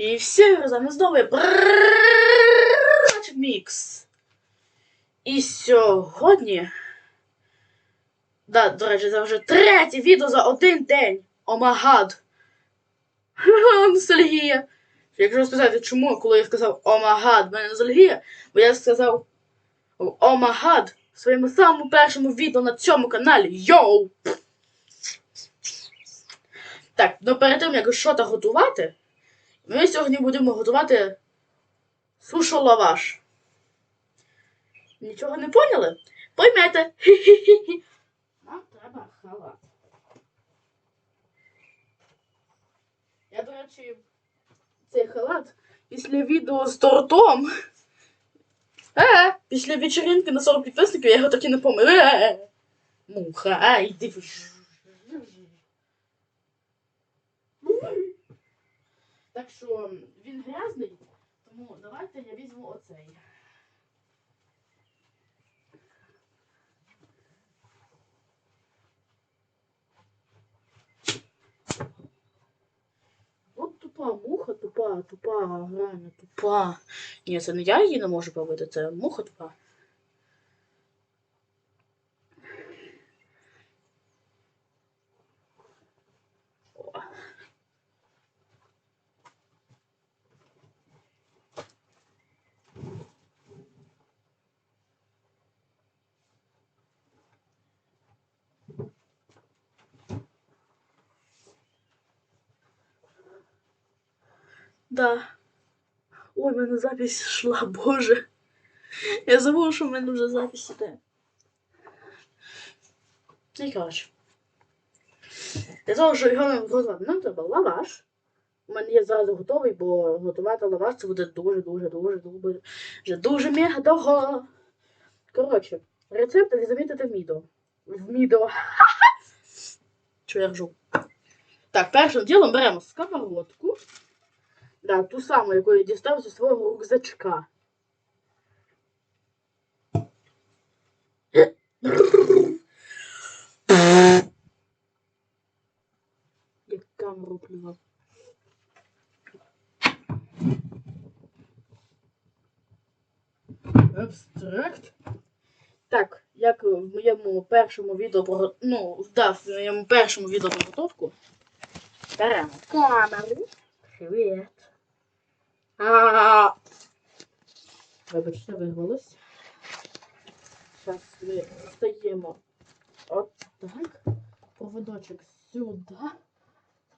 І всі разом знову мікс. І сьогодні. Да, до речі, це вже третє відео за один день. Омагад. Ностальгія. Якщо сказати, чому, коли я сказав омагад, в мене ностальгія, бо я сказав омагад в своєму самому першому відео на цьому каналі. Йоу! Так, ну перед тим, як щось готувати, ми сьогодні будемо готувати сушо-лаваш. Нічого не поняли? Поймете. Нам треба халат. Я, до речі, цей халат після відео з тортом. Е, після вечеринки на 40 підписників я його так і не помив. Е, муха, а, йди в ж- Так що він грязний, тому давайте я візьму оцей. От тупа муха, тупа, тупа, реально тупа. Ні, це не я її не можу побити, це муха тупа. Да. Ой, в мене запись йшла, боже. Я забула, що в мене вже запись іде. Ну і коротше. Для того, щоб його готувати, нам треба лаваш. У мене є зараз готовий, бо готувати лаваш це буде дуже, дуже, дуже, дуже, дуже мега довго. Коротше, рецепт ви замітите в відео. В відео. Що я ржу? Так, першим ділом беремо сковородку. Да, ту саму, яку я дістав зі свого рюкзачка. Як камеру плював. Абстракт. Так, як в моєму першому відео про ну, да, в моєму першому відео про готовку. Беремо камеру. Привіт. А. Вибачте, вирвалось. Зараз ми стаємо от так. Поводочок сюди.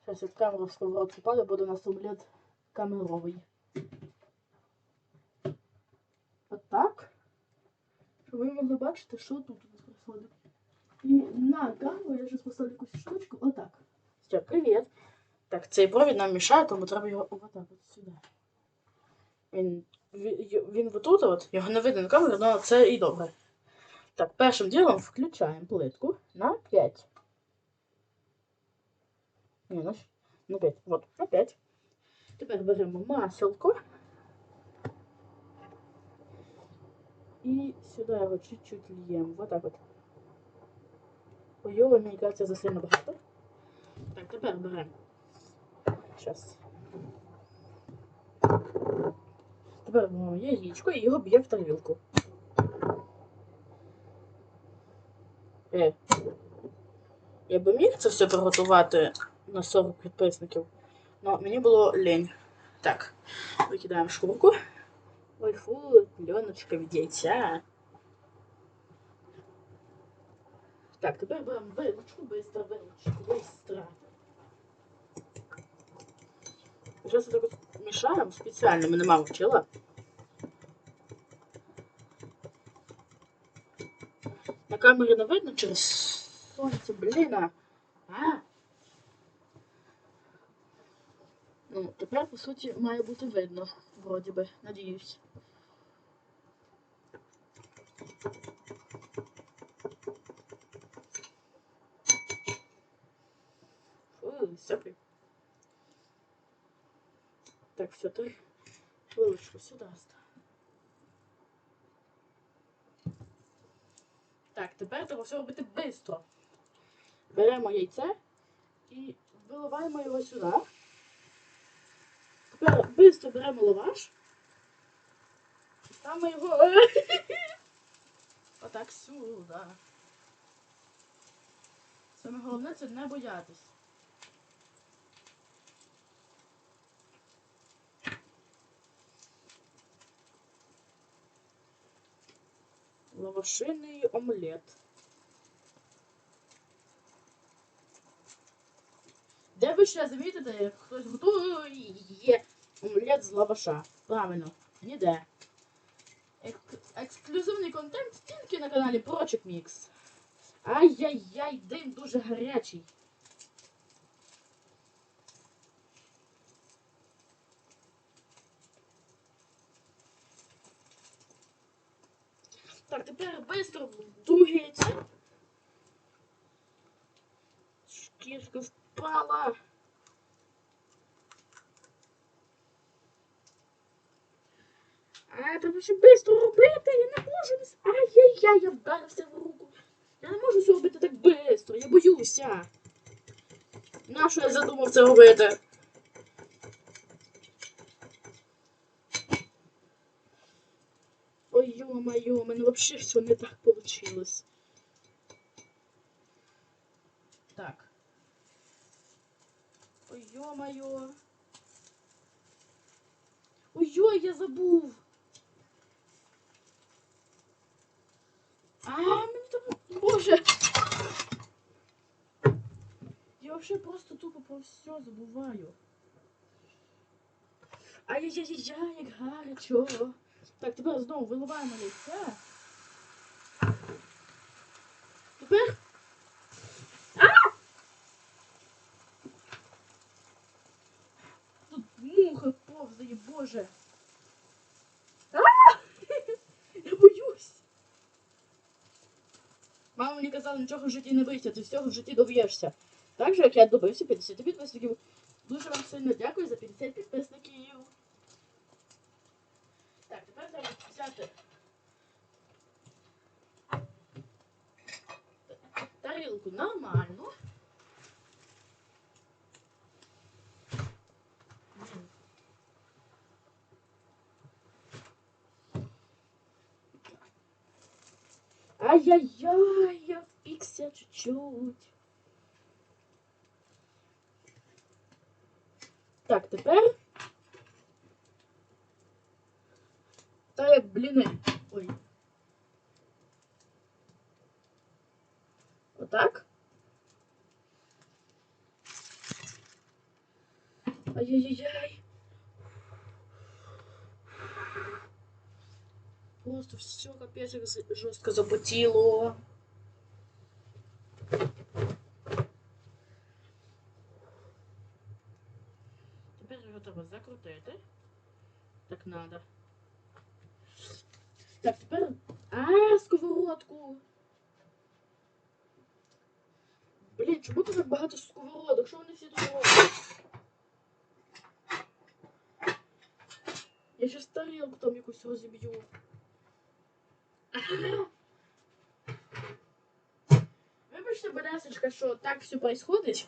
Зараз від камеру в сковородку падає, буде у нас омлет камеровий. Отак. Щоб ви могли бачити, що тут у нас происходит. І на камеру я зараз поставлю якусь штучку. Отак. Все, привіт. Так, цей провід нам мішає, тому треба його отак от сюди. Він, він, отут, от, його не видно на камері, але це і добре. Так, першим ділом включаємо плитку на 5. Ні, на, на 5. От, на 5. Тепер беремо маселко. І сюди його чуть-чуть льємо. Вот так от. Ой, мені кажеться, за сильно багато. Так, тепер беремо. Сейчас. Тепер беремо яєчко і його б'є в тарілку. Е. Я би міг це все приготувати на 40 підписників, але мені було лень. Так, викидаємо шкурку. Ой, фу, пленочка від яйця. Так, тепер беремо вилочку, быстро, вилочку, быстро. Зараз так мішаємо спеціально, мене мама вчила. На камері не видно через сонце, блін. А? Ну, тепер, по суті, має бути видно, вроді би, надіюсь. Фу, сопли. Так, все, ты вилочку сюди став. Так, тепер треба все робити швидко. Беремо яйце і виливаємо його сюди. Тепер швидко беремо лаваш. Ставимо його. Отак сюди. Саме головне це не боятись. Лавашиний омлет. Де ви ще замітите, як хтось готує омлет з лаваша? Правильно, ніде. Ек- ексклюзивний контент тільки на каналі Прочек Мікс. Ай-яй-яй, дим дуже гарячий. Так, тепер швидко друге яйце. Шкірка впала. А, треба ще швидко робити, я не можу. Ай-яй-яй, я вдарився в руку. Я не можу все робити так швидко, я боюся. Нащо я задумав це робити? Ой, ё-моё, у мене вообще все не так получилось. Так. Ой, ё-моё. Ой-ой, я забув. А, мені там... Боже. Я вообще просто тупо про все забуваю. Ай-яй-яй-яй, як гарячо. Так, тепер знову виливаємо яйце. Тепер. А! Тут муха повзає, боже. А! Я боюсь. Мама мені казала, нічого в житті не бийся, ти всього в житті доб'єшся. Так же, як я добився 50 підписників. Дуже вам сильно дякую за 50 підписників. Так, тепер треба взяти тарілку нормально. Блін. Ай-яй-яй, я впікся чуть-чуть. Так, тепер. Та як бліни. Ой. Отак. Ай-яй-яй. Просто все капец як з- жорстко запотіло. Тепер його треба закрутити. Так надо. Так, тепер. А, сковородку. Блін, чому тут так багато сковородок? Що вони всі тут роблять? Я щас тарілку там якусь розіб'ю. Вибачте, Бонесочка, що так все происходить.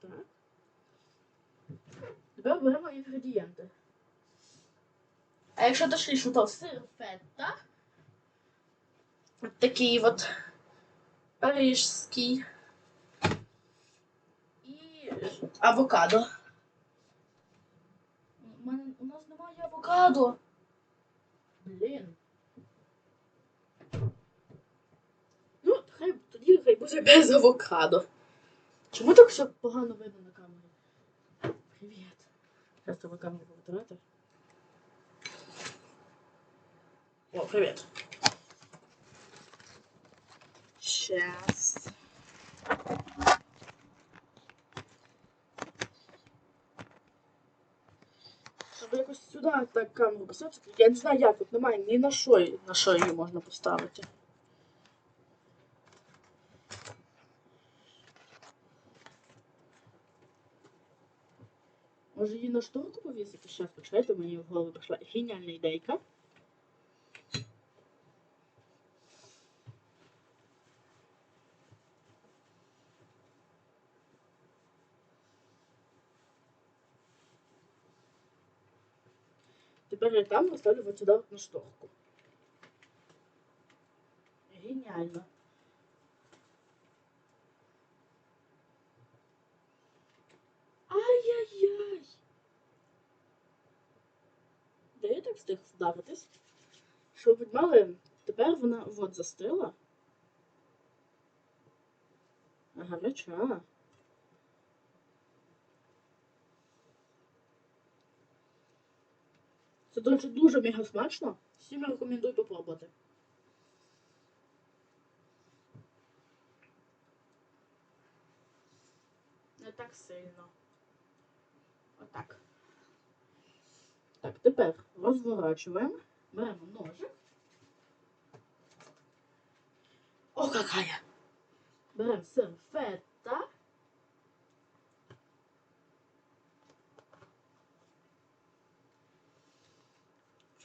Так. Тепер беремо інгредієнти. А якщо точніше, то сир фетта. От такий от парижський. І авокадо. У, мене, у нас немає авокадо. Блін. Ну, хай тоді хай буде без авокадо. Чому так все погано видно на камері? Привіт. Зараз треба камеру повитирати. О, привіт. Щас. Треба якось сюди так камеру поставити. Я не знаю як, тут немає ні на що, на що її можна поставити. Може її на шторку повісити? Щас, почекайте, мені в голову прийшла геніальна ідейка. Тепер я там поставлю вот сюда вот на шторку. Геніально. Ай-яй-яй! Де я так встиг вдаритись? Що ви мали? Тепер вона от застила. Гаряча. Це, до речі, дуже мега смачно. Всім рекомендую попробувати. Не так сильно. Отак. Так, тепер розворачуємо. Беремо ножик. О, какая! Беремо серфета.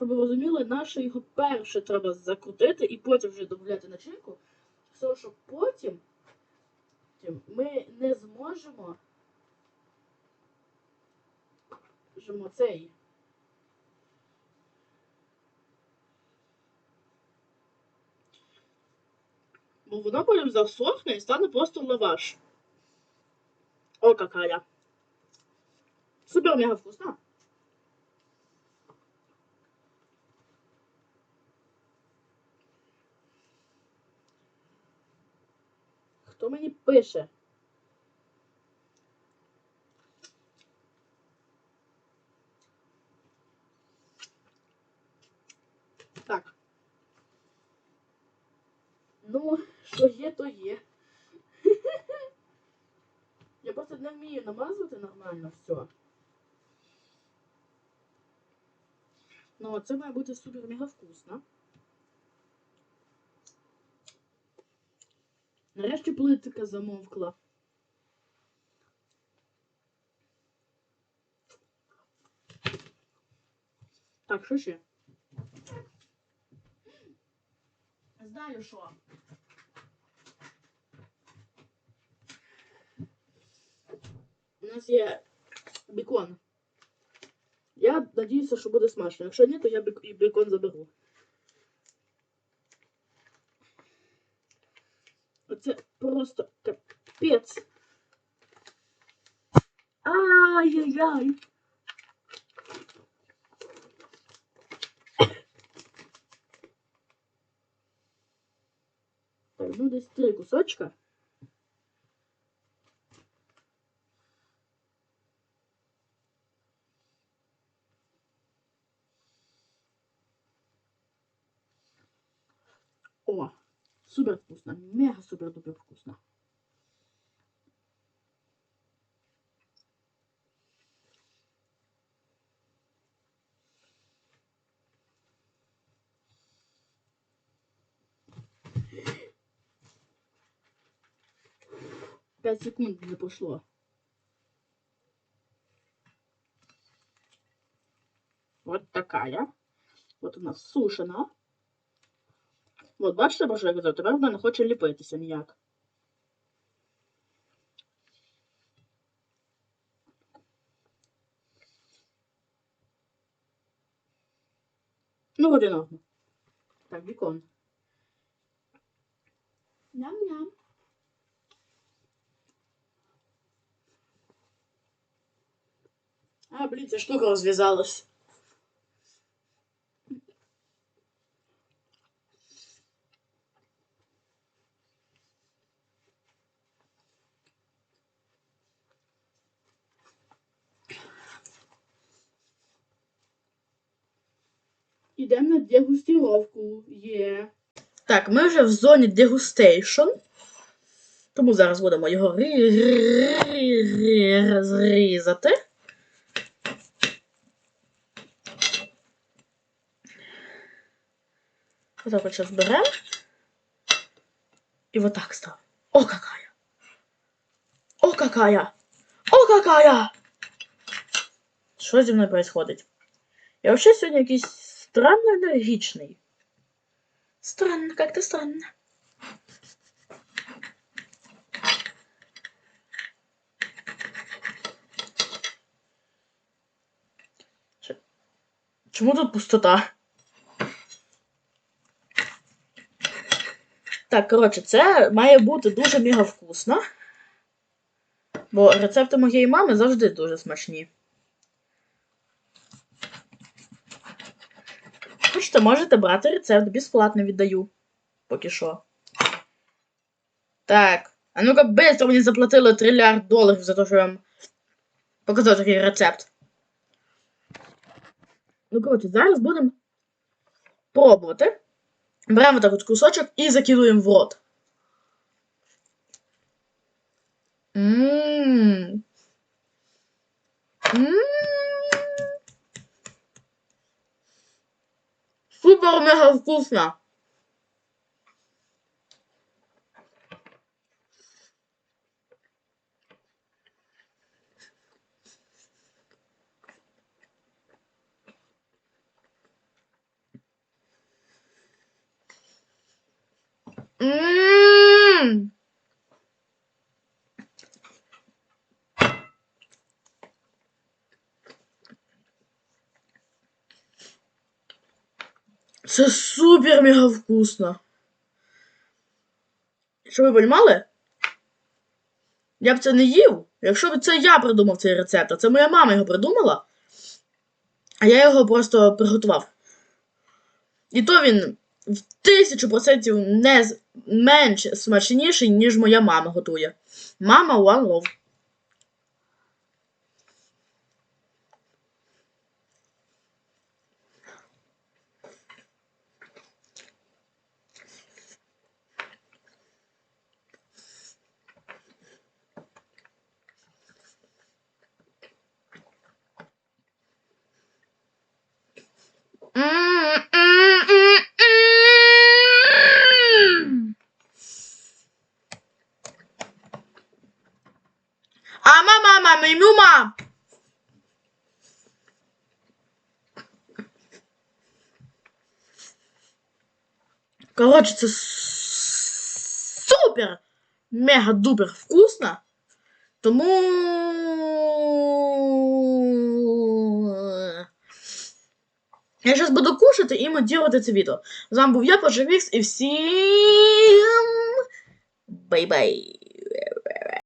Щоб ви розуміли, наше його перше треба закрутити і потім вже додати начинку. Все, що потім ми не зможемо цей. Бо воно потім засохне і стане просто лаваш. О, какая. Супер мега вкусно. Хто мені пише? Так. Ну, що є, то є. Я просто не вмію намазувати нормально все. Ну, це має бути супер мега вкусно. Нарешті плитика замовкла. Так, що ще? Знаю що. У нас є бекон. Я надіюся, що буде смачно. Якщо ні, то я і бекон заберу. Оце просто капець. Ай-яй-яй. Так, ну десь три кусочка. Мега супер дупер вкусно. Пять секунд не прошло. Вот такая. Вот у нас сушена. От, бачите, боже, як казав, тепер вона не хоче ліпитися ніяк. Ну, один одно. Так, бікон. Ням-ням. А, блін, ця штука розв'язалась. Ідемо на дегустировку. Є. Так, ми вже в зоні дегустейшн. Тому зараз будемо його рі- рі- рі- розрізати. Вот так вот сейчас берем. И вот так ставим. О, какая! О, какая! О, какая! Що зі мною происходить? Я вообще сьогодні якийсь странно енергічний. Странно, как-то странно. Чому тут пустота? Так, коротше, це має бути дуже мега вкусно. Бо рецепти моєї мами завжди дуже смачні. Хочете, можете брати рецепт, безплатно віддаю. Поки що. Так. А ну-ка, быстро мені заплатили трильярд доларів за те, що я вам показав такий рецепт. Ну, коротше, зараз будемо пробувати. Беремо так от кусочок і закидуємо в рот. Ммм. Ммм. Супер мега вкусно. Ммм. Це супер мега вкусно. Щоб ви розуміли? Я б це не їв, якщо б це я придумав цей рецепт, а це моя мама його придумала, а я його просто приготував. І то він в тисячу процентів не менш смачніший, ніж моя мама готує. Мама one love. Ама, мама, мимюма. Короче, це с- супер, мега-дупер вкусно. Тому. Я зараз буду кушати і монтувати це відео. З вами був я, Поживікс, і всім. Бай-бай.